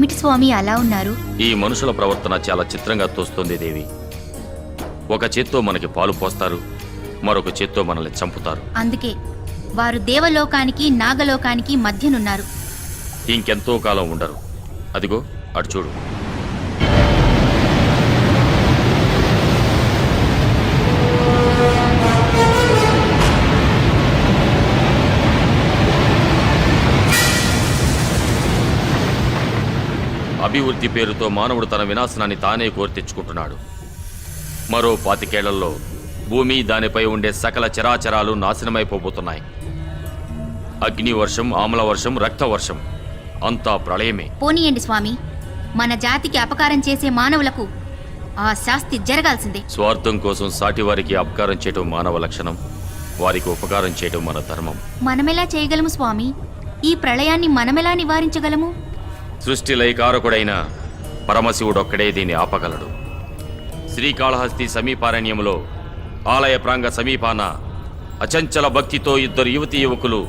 ఏమిటి స్వామి అలా ఉన్నారు? ఈ మనుషుల ప్రవర్తన చాలా చిత్రంగా తోస్తుంది దేవి. ఒక చేత్తో మనకి పాలు పోస్తారు మరొక చేత్తో మనల్ని చంపుతారు. అందుకే వారు దేవలోకానికి నాగలోకానికి మధ్యనున్నారు. ఇంకెంతో కాలం ఉండరు. అదిగో అటు చూడు. అభివృద్ధి పేరుతో మానవుడు తన వినాశనాన్ని తానే కోరి తెచ్చుకుంటున్నాడు మరో పాతికేళ్ళలో భూమి దానిపై ఉండే సకల చరాచరాలు నాశనమైపోబోతున్నాయి. అగ్ని వర్షం ఆమ్ల వర్షం రక్త వర్షం అంతా ప్రళయమే. పోనీయండి స్వామి మన జాతికి అపకారం చేసే మానవులకు ఆ శాస్తి జరగాల్సిందే. స్వార్థం కోసం సాటివారికి అపకారం చేయటం మానవ లక్షణం వారికి ఉపకారం చేయటం మన ధర్మం. మనమెలా చేయగలము స్వామి? ఈ ప్రళయాన్ని మనమెలా నివారించగలము? సృష్టి లైకారకుడైన పరమశివుడొక్కడే దీన్ని ఆపగలడు. శ్రీకాళహస్తి సమీపారణ్యంలో ఆలయ ప్రాంగ సమీపాన అచంచల భక్తితో ఇద్దరు యువతీ యువకులు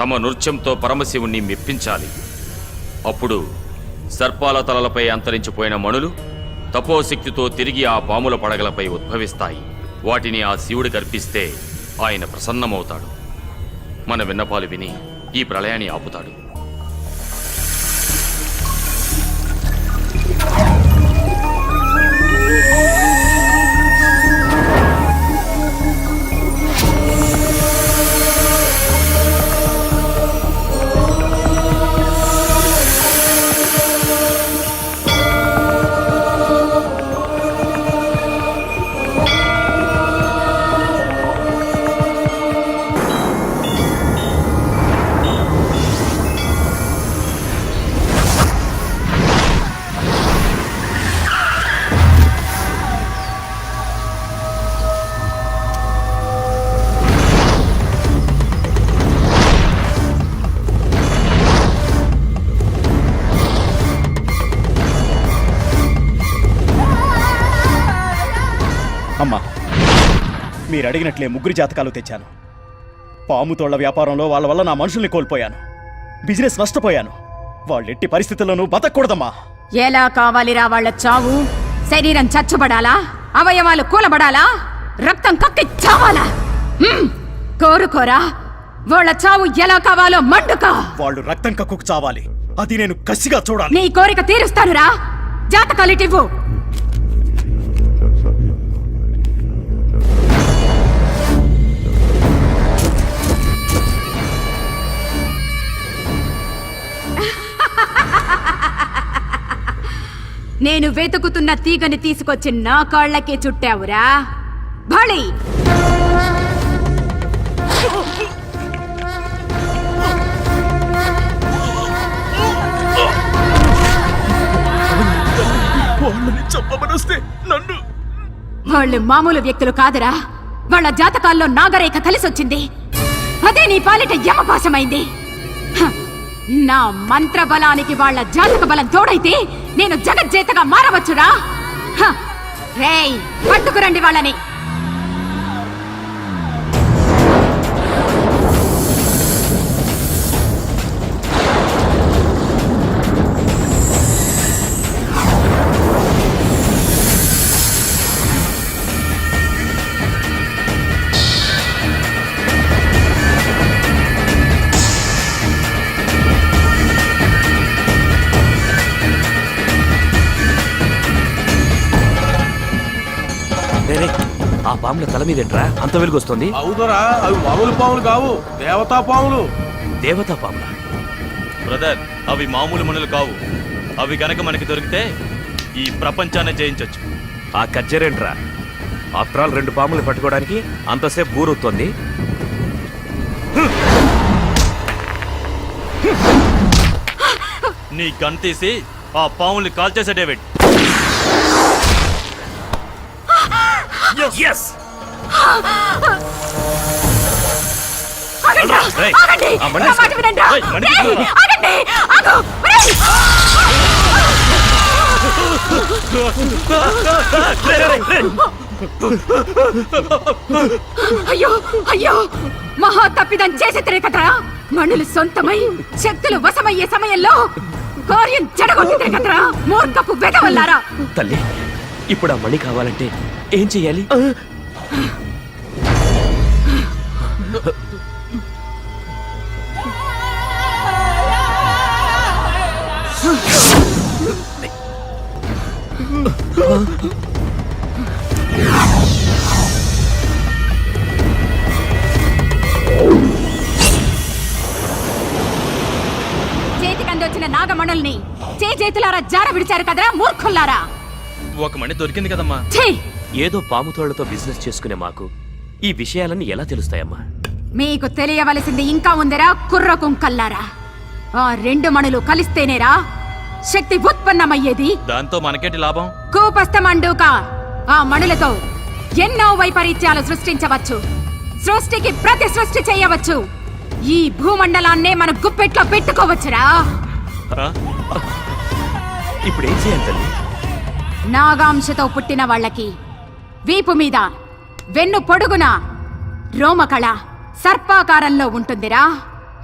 తమ నృత్యంతో పరమశివుణ్ణి మెప్పించాలి. అప్పుడు సర్పాల తలలపై అంతరించిపోయిన మణులు తపోశక్తితో తిరిగి ఆ పాముల పడగలపై ఉద్భవిస్తాయి. వాటిని ఆ శివుడు కర్పిస్తే ఆయన ప్రసన్నమవుతాడు. మన విన్నపాలు విని ఈ ప్రళయాన్ని ఆపుతాడు. మీరు అడిగినట్లే ముగ్గురు జాతకాలు తెచ్చాను. పాము తోళ్ళ వ్యాపారంలో వాళ్ళ వల్ల నా మనుషుల్ని కోల్పోయాను. బిజినెస్ నష్టపోయాను. వాళ్ళెట్టి పరిస్థితుల్లోనూ బతకూడదమ్మా. ఎలా కావాలిరా వాళ్ళ చావు? శరీరం చచ్చుబడాలా? అవయవాలు కూలబడాలా? రక్తం కక్కి చావాలా? హ్మ్. కోరుకోరా. వాళ్ళ చావు ఎలా కావాలో మండుకో. వాళ్ళు రక్తం కక్కుకు చావాలి. అది నేను కసిగా చూడాలి. నీ కోరిక తీరుస్తానురా. జాతకాలిటివ్వు నేను వెతుకుతున్న తీగని తీసుకొచ్చి నా కాళ్ళకే చుట్టావురా. బళి వాళ్ళు మామూలు వ్యక్తులు కాదురా. వాళ్ళ జాతకాల్లో నాగరేఖ కలిసొచ్చింది. అదే నీ పాలిట యమపాశమైంది! నా మంత్ర బలానికి వాళ్ళ జాతక బలం తోడైతే నేను జగజ్జేతగా మారవచ్చురా? రేయ్ పట్టుకురండి వాళ్ళని. పాముల తల మీదేంట్రా? అంత వెలుగు వస్తుంది అవుదరా అవి మామూలు పాములు కావు దేవతా పాములు. దేవతా పాముల? బ్రదర్ అవి మామూలు మనులు కావు. అవి గనక మనకి దొరికితే ఈ ప్రపంచాన్ని జయించొచ్చు. ఆ కజ్జరేంట్రా? ఆఫ్టర్ రెండు పాములు పట్టుకోవడానికి అంతసేపు బూరుతుంది నీ గన్ తీసి ఆ పాముల్ని కాల్చేసే డేవిడ్. రేయ్! ఆ బండి! రేయ్, బండి తీసుకో. రేయ్! అయ్యో అయ్యో! మహా తప్పిదం చేసేతరే కదరా మనులు సొంతమై శక్తులు వశమయ్యే సమయంలో కార్యం చెడగొట్టింది కదరా మూర్ఖపు వెదవల్లారా తల్లి ఇప్పుడు ఆ మణి కావాలంటే ఏం చెయ్యాలి? చేతికి అందొచ్చిన నాగమణుల్ని చే చేతులారా జార విడిచారు కదరా మూర్ఖుల్లారా? ఒక మణి దొరికింది కదమ్మా. ఏదో పాముతోళ్ళతో బిజినెస్ చేసుకునే మాకు ఈ విషయాలన్నీ ఎలా తెలుస్తాయమ్మా? మీకు తెలియవలసింది ఇంకా ఉందిరా కుర్ర కుంకల్లారా. ఆ రెండు మణులు కలిస్తేనేరా శక్తి ఉత్పన్నమయ్యేది. దాంతో మనకేటి లాభం? కూపస్థమండూక ఆ మణులతో ఎన్నో వైపరీత్యాలు సృష్టించవచ్చు. సృష్టికి ప్రతి సృష్టి చేయవచ్చు. ఈ భూమండలాన్నే మన గుప్పెట్లో పెట్టుకోవచ్చురా? ఇప్పుడు ఏం చేయాలి తల్లి? నాగాంశతో పుట్టిన వాళ్ళకి వీపు మీద వెన్ను పొడుగున రోమకళ సర్పాకారంలో ఉంటుందిరా.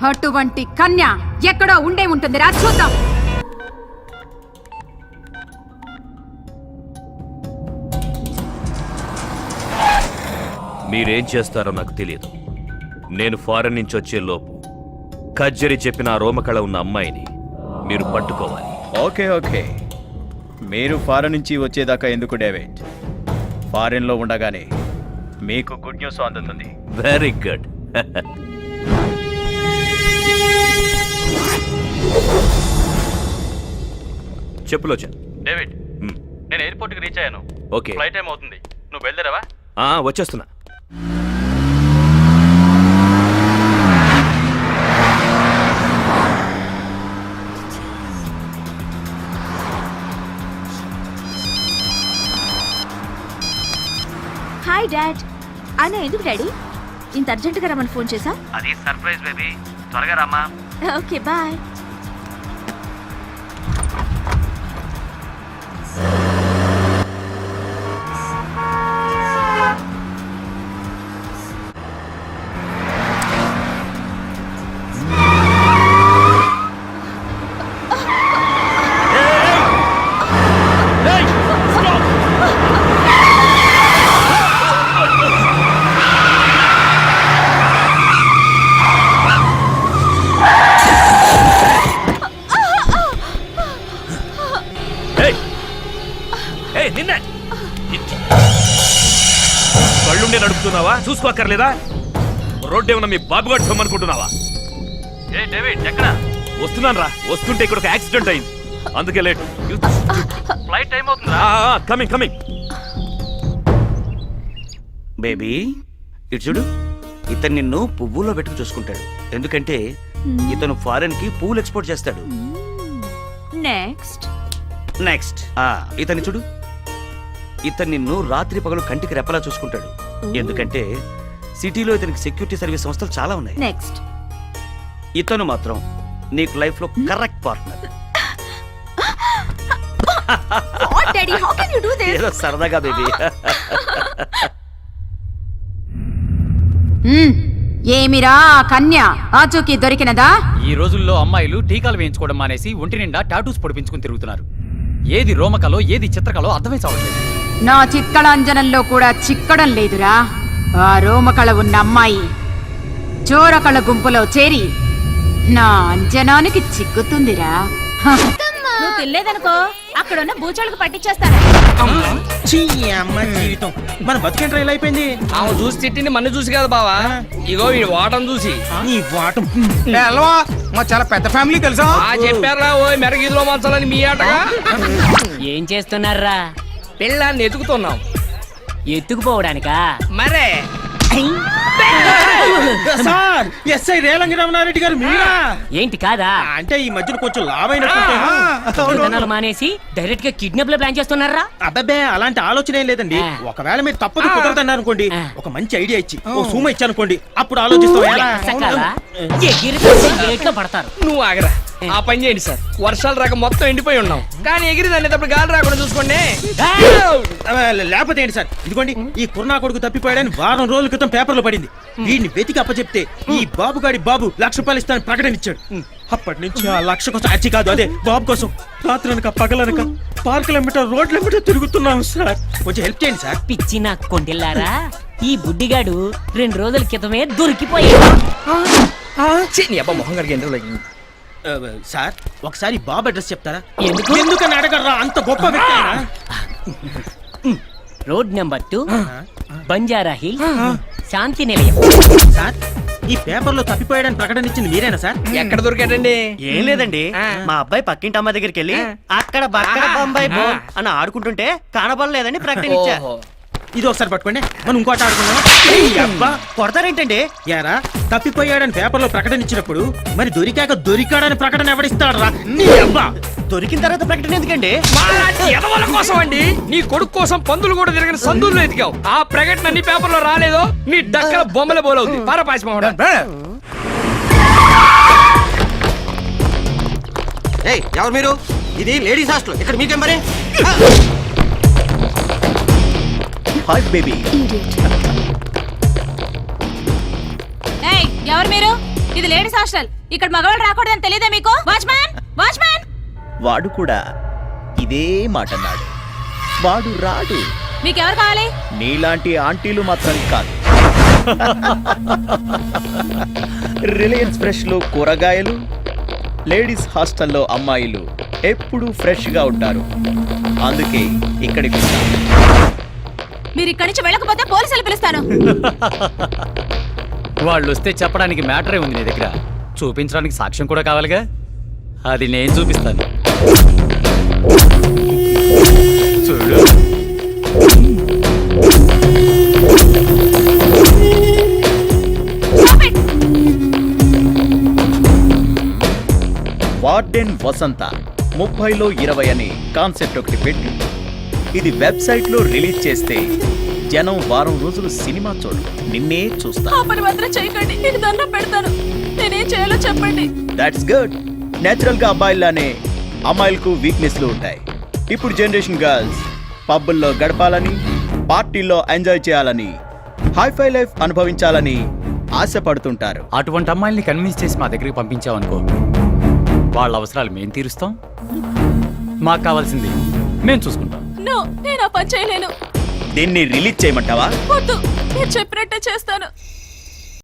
అటువంటి కన్య ఎక్కడో ఉండే ఉంటుందిరా. చూద్దాం. మీరేం చేస్తారో నాకు తెలియదు. నేను ఫారెన్ నుంచి వచ్చే లోపు కజ్జరి చెప్పిన ఆ రోమకళ ఉన్న అమ్మాయిని మీరు పట్టుకోవాలి. Okay okay. మీరు ఫారెన్ నుంచి వచ్చేదాకా ఎందుకు డేవిడ్? ఫారెన్లో ఉండగానే మీకు గుడ్ న్యూస్ అందుతుంది. వెరీ గుడ్ చెప్పులోచన్ డేవిడ్ నేను ఎయిర్పోర్ట్కి రీచ్ అయ్యాను. ఓకే ఫ్లైట్ టైం అవుతుంది. నువ్వు బయలుదేరావా? ఆ, వచ్చేస్తున్నా. హాయ్ డాడ్ ఆయన ఎందుకు డాడీ? ఇంత అర్జెంటుగా రమ్మని ఫోన్ చేసా అది సర్ప్రైజ్ బేబీ. త్వరగా రామ్మా. Okay bye. చూసుకోక్కర్లేదా రోడ్డు ఏమన్నా మీ ఏ డేవిడ్ ఎక్కడ? వస్తున్నాను రా వస్తుంటే ఇక్కడ ఒక యాక్సిడెంట్ అయింది. అందుకే లేట్. ఫ్లైట్ టైం అవుతుందా కమింగ్ కమింగ్. బేబీ ఇటు చూడు. ఇతను నిన్ను పువ్వుల్లో పెట్టుకు చూసుకుంటాడు. ఎందుకంటే ఇతను ఫారెన్కి పువ్వులు ఎక్స్పోర్ట్ చేస్తాడు. నెక్స్ట్. నెక్స్ట్. ఆ ఇతన్ని చూడు. ఇతను నిన్ను రాత్రి పగలు కంటికి రెప్పలా చూసుకుంటాడు. ఎందుకంటే సిటీలో ఇతనికి సెక్యూరిటీ సర్వీస్ సంస్థలు చాలా ఉన్నాయి. నెక్స్ట్. ఇతను మాత్రం నీకు లైఫ్లో correct partner. What daddy how can you do this ఏదో సరదాగా బేబీ ఏమిరా ఆ కన్య? ఆచూకీ దొరికినదా? ఈ రోజుల్లో అమ్మాయిలు టీకాలు వేయించుకోవడం మానేసి ఒంటి నిండా టాటూస్ పొడిపించుకుని తిరుగుతున్నారు. ఏది రోమకలో ఏది చిత్రకలో అర్థమై చావట్లేదు. నా చిక్కడాంజనంలో కూడా చిక్కడం లేదురా. ఆ రోమకళ ఉన్న అమ్మాయి చోరకళ గుంపులో చేరి నా అంజనానికి చిక్కుతుందిరా. హ. నువ్వు తినలేదనుకో అక్కడ ఉన్న బూచోళ్ళకి పట్టించేస్తాను. అమ్మ జీవితం. మన బతికేంట్రా ఇలా అయిపోయింది? ఆమె చూసి తిట్టింది మన చూసి కదా బావా. ఇగో ఈ వాటం చూసి. నీ వాటం. మా చాలా పెద్ద ఫ్యామిలీ తెలుసా? ఆ చెప్పారా ఓ మెరగిదిలో మంచాలని మీ ఆటగా. ఏం చేస్తున్నారా పిల్లాన్ని ఎతుకుతున్నాం. ఎత్తుకుపోవడానికా? మరే. సార్ ఎస్ఐ రేలంగి రమణారెడ్డి గారు మీరా? ఏంటి కాదా? అంటే ఈ మధ్యన కొంచెం లాభైనట్టు విధానాలు మానేసి డైరెక్ట్గా కిడ్నాప్లో ప్లాన్ చేస్తున్నారా? అబ్బబ్బే అలాంటి ఆలోచన ఏం లేదండి. ఒకవేళ మీరు తప్పదు కుదరదన్నారు అనుకోండి. ఒక మంచి ఐడియా ఇచ్చి ఓ సూమ ఇచ్చానుకోండి అప్పుడు ఆలోచిస్తాం. ఎలా? పడతారు? నువ్వు ఆగరా. ఆ పని చేయండి సార్. వర్షాలు రాక మొత్తం ఎండిపోయి ఉన్నాం. కానీ ఎగిరి దాన్ని గాలి రాకుండా చూసుకోండి. లేకపోతే ఏంటి సార్? ఇదిగోండి ఈ కుర్నా కొడుకు తప్పిపోయాడని వారం రోజుల క్రితం పేపర్లో పడింది. వీడిని వెతికి అప్పచెప్తే ఈ బాబుగాడి బాబు లక్ష రూపాయలు ఇస్తానని ప్రకటన ఇచ్చాడు. అప్పటి నుంచి ఆ లక్ష కోసం అచ్చి కాదు అదే బాబు కోసం. రాత్రనక పగలనక పార్కులెంబట రోడ్లెంబట తిరుగుతున్నాం సార్. కొంచెం హెల్ప్ చేయండి సార్. పిచ్చి నా కొంటిల్లారా ఈ బుడ్డిగాడు రెండు రోజుల క్రితమే దొరికిపోయాడు. మొహం గడికి ఆ, సార్ ఒకసారి బాబు అడ్రస్ చెప్తారా? ఎందుకు? ఎందుకని అడగరా అంత గొప్ప వ్యక్తి ఆయన? Road number two Banjara hill Shanti Nilayam. Sir ఈ పేపర్లో తప్పిపోయాడని ప్రకటన ఇచ్చింది మీరేనా సార్? ఎక్కడ దొరికాడండి? ఏం లేదండి. మా అబ్బాయి పక్కింటి అమ్మ దగ్గరికి వెళ్ళి అక్కడ బక్కడ బొంబాయి బో అని ఆడుకుంటుంటే కానబడలేదని ప్రకటన ఇచ్చా. ఇది ఒకసారి పట్టుకోండి. మనం ఇంకోటి ఆడుకుందాం అబ్బా కొడతారేంటండి? యారా తప్పిపోయాడని పేపర్లో ప్రకటన ఇచ్చినప్పుడు మరి దొరికాక దొరికాడని ప్రకటన ఎవడిస్తాడు రా నీ అబ్బా! దొరికిన తర్వాత ప్రకటన ఎందుకండి? ఎదవల కోసం అండి. నీ కొడుకు కోసం పందులు కూడా తిరిగిన సందుల్లో ఎతికావు. ఆ ప్రకటన నీ పేపర్లో రాలేదో? నీ డక్కల బొమ్మల బోలవుతుంది పరపాసి ఎవరు మీరు? ఇది లేడీస్ హాస్టల్. ఇక్కడ మీకేం పని? Hi baby. ఏయ్ ఎవరు మీరు? ఇది లేడీస్ హాస్టల్. ఇక్కడ మగవాళ్ళు రాకూడదని తెలియదా మీకు? వాచ్మ్యాన్ వాచ్మ్యాన్ వాడు కూడా ఇదే మాట అన్నాడు వాడు రాడు. మీకు ఎవరు కావాలి? నీలాంటి ఆంటీలు మాత్రం కాదు. రిలయన్స్ ఫ్రెష్లో కూరగాయలు లేడీస్ హాస్టల్లో అమ్మాయిలు ఎప్పుడూ ఫ్రెష్గా ఉంటారు. అందుకే ఇక్కడికి. మీరు ఇక్కడి నుంచి వెళ్ళకపోతే పోలీసులు పిలుస్తాను. వాళ్ళు వస్తే చెప్పడానికి మ్యాటరే ఉంది నీ దగ్గర. చూపించడానికి సాక్ష్యం కూడా కావాలిగా? అది నేను చూపిస్తాను! వార్డెన్ వసంత ముప్పైలో ఇరవై అనే కాన్సెప్ట్ ఒకటి పెట్టి. ఇది వెబ్సైట్లో రిలీజ్ చేస్తే జనం వారం రోజులు సినిమా చూడు నిన్నే చూస్తా. చేయకండి. పెడతాను. నేనేం చేయాలో చెప్పండి. దాట్స్ గుడ్ నేచురల్గా అబ్బాయిలానే అమ్మాయిలకు వీక్నెస్లు ఉంటాయి. ఇప్పుడు జనరేషన్ గర్ల్స్ పబ్బుల్లో గడపాలని పార్టీల్లో ఎంజాయ్ చేయాలని హైఫై లైఫ్ అనుభవించాలని ఆశపడుతుంటారు. అటువంటి అమ్మాయిల్ని కన్విన్స్ చేసి మా దగ్గరికి పంపించావనుకో వాళ్ళ అవసరాలు మేము తీరుస్తాం. మాకు కావాల్సింది మేము చూసుకుంటాం. నో నేను ఆ పని చేయలేను. దీన్ని రిలీజ్ చేయమంటావా? వద్దు చెప్పినట్టే చేస్తాను.